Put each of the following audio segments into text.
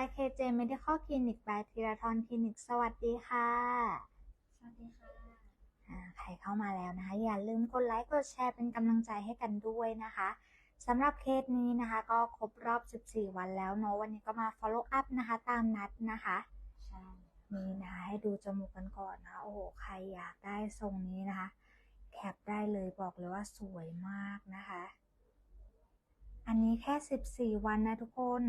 YKJ Medical Clinic by ธีรทรคลินิก สวัสดีค่ะ สวัสดีค่ะอ่าใครเข้ามาแล้วนะคะ อย่าลืมกดไลค์ กดแชร์เป็นกำลังใจให้กันด้วยนะคะสำหรับเคสนี้นะคะ ก็ครบรอบ 14 วันแล้วเนาะ วันนี้ก็มา follow up นะคะ ตามนัดนะคะใช่นี่นะคะให้ดูจมูกกันก่อนนะ โอ้โห ใครอยากได้ทรงนี้นะคะ แคปได้เลยบอกเลยว่าสวยมากนะคะ อันนี้แค่ 14 วันนะทุกคน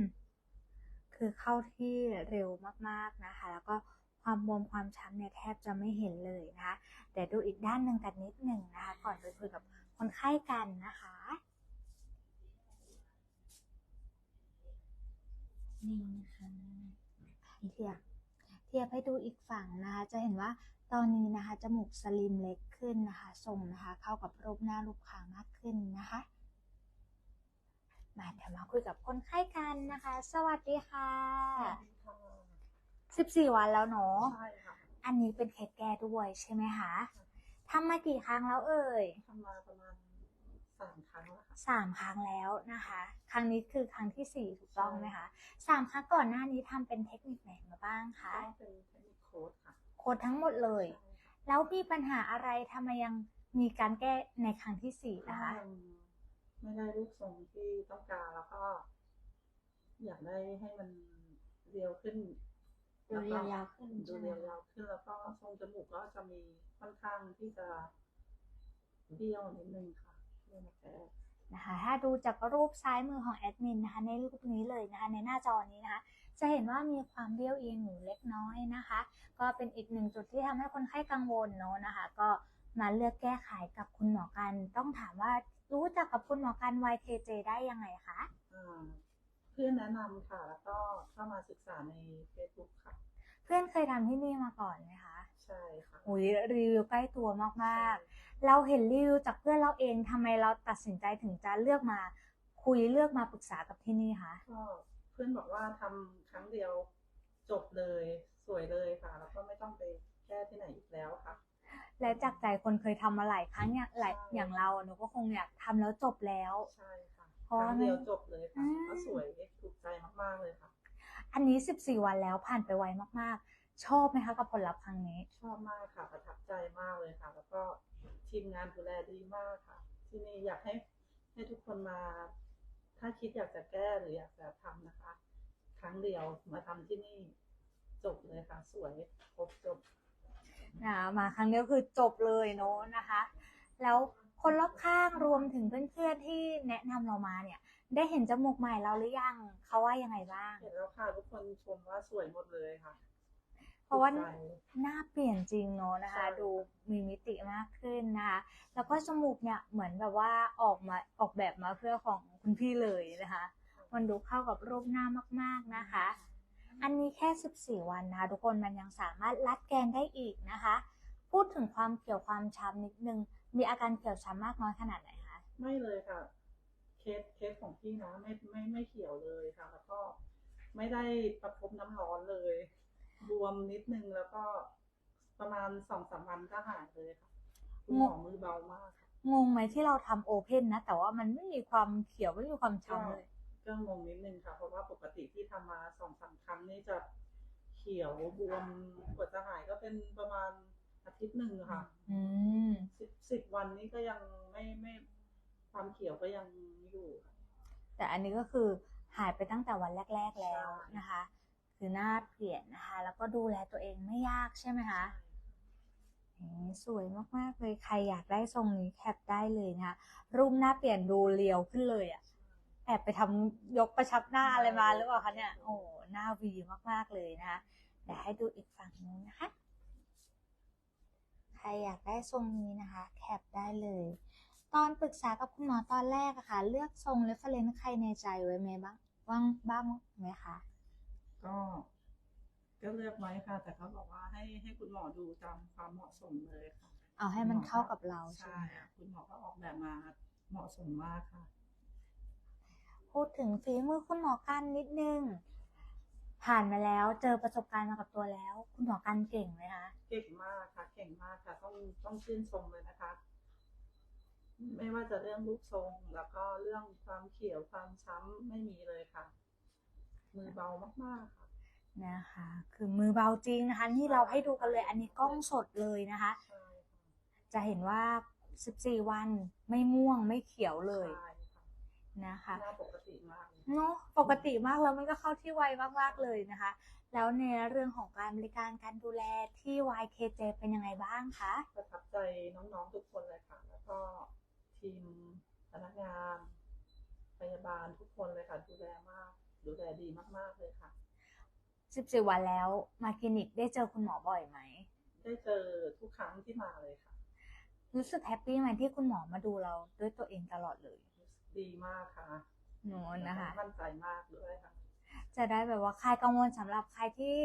คือเข้าที่เร็วมากๆนะคะ แล้วก็ความบวมความช้ำเนี่ยแทบจะไม่เห็นเลยนะคะเดี๋ยวดูอีกด้านหนึ่งกันนิดหนึ่งนะคะ ก่อนไปคุยกับคนไข้กันนะคะ นี่นะคะเทียบเทียบให้ดูอีกฝั่งนะคะ จะเห็นว่าตอนนี้นะคะจมูกสลิมเล็กขึ้นนะคะทรงนะคะ เข้ากับรูปหน้ารูปขามากขึ้นนะคะ มาเดี๋ยวมาคุยกับคนไข้กันนะคะ สวัสดีค่ะ 14 วันแล้วเนาะใช่ค่ะอันนี้เป็นเคสแก้ด้วยใช่ไหมคะทำมากี่ครั้งแล้วเอ่ยทำมาประมาณสามครั้งแล้วค่ะ สามครั้งแล้วนะคะ ครั้งนี้คือครั้งที่สี่ถูกต้องไหมคะสามครั้งก่อนหน้านี้ทำเป็นเทคนิคไหนมาบ้างคะก็เป็นเทคนิคโค้ดค่ะ โค้ดทั้งหมดเลย แล้วมีปัญหาอะไรทำไมยังมีการแก้ในครั้งที่สี่ใช่นะคะยัง ไม่ได้รูปทรงที่ต้องการแล้วก็ อยากได้ให้มันเรียวขึ้นดูยาวๆขึ้นดูใช่ไหมเรียวยาวขึ้น แล้วก็ทรงจมูกก็จะมีค่อนข้างที่จะเบี้ยวนิดนึงค่ะเรื่องมาแก้นะคะถ้าดูจากรูปซ้ายมือของแอดมินนะคะในรูปนี้เลยนะคะในหน้าจอนี้นะคะ จะเห็นว่ามีความเบี้ยวเอียงอยู่เล็กน้อยนะคะ ก็เป็นอีกหนึ่งจุดที่ทำให้คนไข้กังวลเนอะนะคะ ก็มาเลือกแก้ไขกับคุณหมอกัน ต้องถามว่า รู้จักกับคุณหมอกัน YKJ ได้ยังไงคะอ่าเพื่อนแนะนำค่ะ แล้วก็เข้ามาศึกษาใน Facebook ค่ะ เพื่อนเคยทำที่นี่มาก่อนไหมคะใช่ค่ะ อุยรีวิวใกล้ตัวมากๆ เราเห็นรีวิวจากเพื่อนเราเองทำไมเราตัดสินใจถึงจะเลือกมา คุยเลือกมาปรึกษากับที่นี่คะ ก็เพื่อนบอกว่าทำครั้งเดียวจบเลย สวยเลยค่ะ แล้วก็ไม่ต้องไปแก้ที่ไหนอีกแล้วค่ะ และ จากใจคนเคยทำมาหลายครั้งอย่างหลายใช่อย่างเราหนูก็คงอยากทำแล้วจบแล้ว ใช่ค่ะเพราะคว่ารั้งเดียวจบเลยอืค่ะมก็สวยถูกใจมากๆเลยค่ะ อันนี้ 14 วันแล้วผ่านไปไวมากๆ ชอบไหมคะกับผลลัพธ์ครั้งนี้ ชอบมากค่ะประทับใจมากเลยค่ะ แล้วก็ทีมงานดูแลดีมากค่ะ ที่นี่อยากให้ให้ทุกคนมา ถ้าคิดอยากจะแก้หรืออยากจะทำนะคะ ครั้งเดียวมาทำที่นี่จบเลยค่ะ สวยครบจบ นะมาครั้งเดียวคือจบเลยเนอะนะคะ แล้วคนรอบข้างรวมถึงเพื่อนๆที่แนะนำเรามาเนี่ย ได้เห็นจมูกใหม่เราหรือยังเขาว่ายังไงบ้าง เห็นแล้วค่ะทุกคนชมว่าสวยหมดเลยค่ะ เพราะว่าถูกใจหน้าเปลี่ยนจริงเนอะนะคะใช่ดูมีมิติมากขึ้นนะคะแล้วก็จมูกเนี่ยเหมือนแบบว่าออกมาออกแบบมาเพื่อของคุณพี่เลยนะคะ มันดูเข้ากับรูปหน้ามากๆนะคะ อันนี้แค่ 14 วันนะคะทุกคนมันยังสามารถรัดแกนได้อีกนะคะ พูดถึงความเขียวความช้ำนิดนึง มีอาการเขียวช้ำมากน้อยขนาดไหนคะไม่เลยค่ะ เคสเคสของพี่นะไม่ไม่ไม่เขียวเลยค่ะ แล้วก็ไม่ได้ประคบน้ำร้อนเลย บวมนิดนึงแล้วก็ประมาณสองสามวันก็หายเลยค่ะคุณหมอมือเบามากค่ะงงไหมที่เราทำโอเพนนะ แต่ว่ามันไม่มีความเขียวไม่มีความช้ำเลย ก็งงนิดนึงค่ะ เพราะว่าปกติที่ทำมาสองสามครั้งนี่จะเขียวบวมกว่าจะหายก็เป็นประมาณอาทิตย์หนึ่งค่ะอืมสิบสิบวันนี้ก็ยังไม่ไม่ความเขียวก็ยังอยู่ค่ะแต่อันนี้ก็คือหายไปตั้งแต่วันแรก ๆแล้วใช่นะคะ คือหน้าเปลี่ยนนะคะ แล้วก็ดูแลตัวเองไม่ยากใช่ไหมคะนี่สวยมากๆเลย ใครอยากได้ทรงนี้แคปได้เลยนะคะรูปหน้าเปลี่ยนดูเรียวขึ้นเลยอะแอบไปทำยกประชับหน้าอะไรมาหรือเปล่าคะเนี่ย โอ้หน้าวีมากๆเลยนะคะเดี๋ยวให้ดูอีกฝั่งนึงนะคะ ใครอยากได้ทรงนี้นะคะ แคปได้เลย ตอนปรึกษากับคุณหมอตอนแรกอะค่ะ เลือกทรงเรฟเฟรนซ์ใครในใจไว้ไหมบ้างบ้างบ้างไหมคะก็ก็เลือกไว้ค่ะ แต่เขาบอกว่าให้ให้คุณหมอดูตามความเหมาะสมเลยค่ะ เอาให้มันเข้ากับเราใช่ใช่ไหมคะคุณหมอก็ออกแบบมาเหมาะสมมากค่ะ พูดถึงฝีมือคุณหมอกันนิดนึง ผ่านมาแล้วเจอประสบการณ์มากับตัวแล้ว คุณหมอกันเก่งไหมคะเก่งมากค่ะ เก่งมากค่ะต้องต้องชื่นชมเลยนะคะ ไม่ว่าจะเรื่องรูปทรงแล้วก็เรื่องความเขียวความช้ำไม่มีเลยค่ะ มือเบามากๆค่ะนะคะ คือมือเบาจริงนะคะนี่เราให้ดูกันเลย อันนี้กล้องสดเลยนะคะใช่ค่ะจะเห็นว่า 14 วันไม่ม่วงไม่เขียวเลย ใช่ค่ะ นะคะหน้าปกติมากเลยเนาะปกติมากแล้วมันก็เข้าที่ไวมากๆเลยนะคะ แล้วในเรื่องของการบริการการดูแลที่ YKJ เป็นยังไงบ้างคะประทับใจน้องๆทุกคนเลยค่ะ แล้วก็ทีมพนักงานพยาบาลทุกคนเลยค่ะดูแลมาก ดูแลดีมากๆเลยค่ะ14วันแล้วมาคลินิกได้เจอคุณหมอบ่อยไหม ได้เจอทุกครั้งที่มาเลยค่ะ รู้สึกแฮปปี้ไหมที่คุณหมอมาดูเราด้วยตัวเองตลอดเลย ดีมากค่ะหนูนะคะมั่นใจมากด้วยค่ะ จะได้แบบว่าคลายกังวลสำหรับใครที่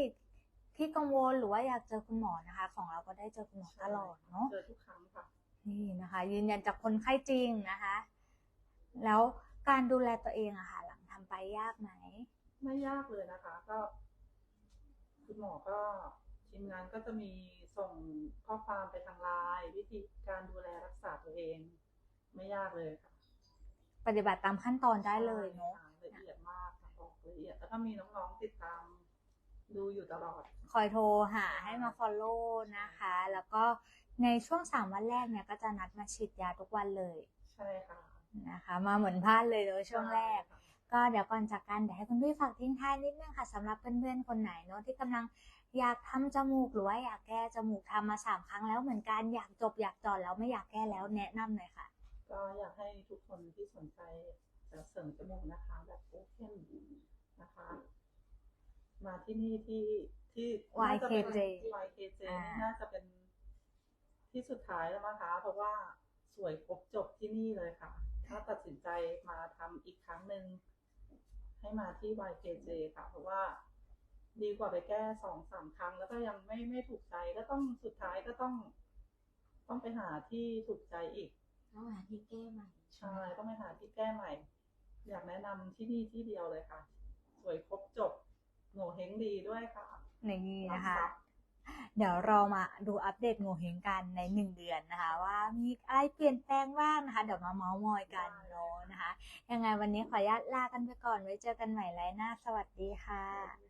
ที่กังวลหรือว่าอยากเจอคุณหมอนะคะ ของเราก็ได้เจอคุณหมอตลอดเนาะเจอทุกครั้งค่ะนี่นะคะ ยืนยันจากคนไข้จริงนะคะ แล้วการดูแลตัวเองอะค่ะ หลังทำไปยากไหมไม่ยากเลยนะคะ ก็ คุณหมอก็ทีมงานก็จะมีส่งข้อความไปทางไลน์วิธีการดูแลรักษาตัวเอง ไม่ยากเลยค่ะ ปฏิบัติตามขั้นตอนได้เลยเนาะใช่ค่ะละเอียดมากค่ะบอกละเอียดแล้วก็มีน้องๆติดตาม ดูอยู่ตลอด คอยโทรหาให้มา follow นะคะ แล้วก็ในช่วงสามวันแรกเนี่ยก็จะนัดมาฉีดยาทุกวันเลย ใช่ค่ะนะคะ มาเหมือนพลาดเลยเลยช่วงแรกใช่ค่ะก็เดี๋ยวก่อนจากกันเดี๋ยวให้คุณพี่ฝากทิ้งท้ายนิดนึงค่ะสำหรับเพื่อนๆคนไหนเนาะที่กำลังอยากทำจมูกหรือว่าอยากแก้จมูกทำมาสามครั้งแล้วเหมือนกันอยากจบอยากจอดแล้วไม่อยากแก้แล้วแนะนำหน่อยค่ะ ก็อยากให้ทุกคนที่สนใจจะเสริมจมูกนะคะ แบบโอเพนนะคะ มาที่นี่ที่ที่น่าจะเป็น YKJ YKJ อ่านี่น่าจะเป็นที่สุดท้ายแล้วนะคะเพราะว่าสวยครบจบที่นี่เลยค่ะ ถ้าตัดสินใจมาทำอีกครั้งหนึ่งให้มาที่ YKJ ค่ะ เพราะว่าดีกว่าไปแก้สองสามครั้ง แล้วก็ยังไม่ไม่ถูกใจก็ต้องสุดท้ายก็ต้อง ต้องไปหาที่ถูกใจอีก ต้องหาที่แก้ใหม่ ใช่ต้องไปหาที่แก้ใหม่ อยากแนะนำที่นี่ที่เดียวเลยค่ะ สวยครบจบโง่เฮงดีด้วยค่ะนี่นะคะรับเดี๋ยวเรามาดูอัปเดตโงเฮงกันในหนึ่งเดือนนะคะ ว่ามีอะไรเปลี่ยนแปลงบ้างนะคะ เดี๋ยวมาเมาส์มอยกันเนาะนะคะ ยังไงวันนี้ขออนุญาตลากันไปก่อนไว้เจอกันใหม่ไลน์หน้า สวัสดีค่ะทรัพย์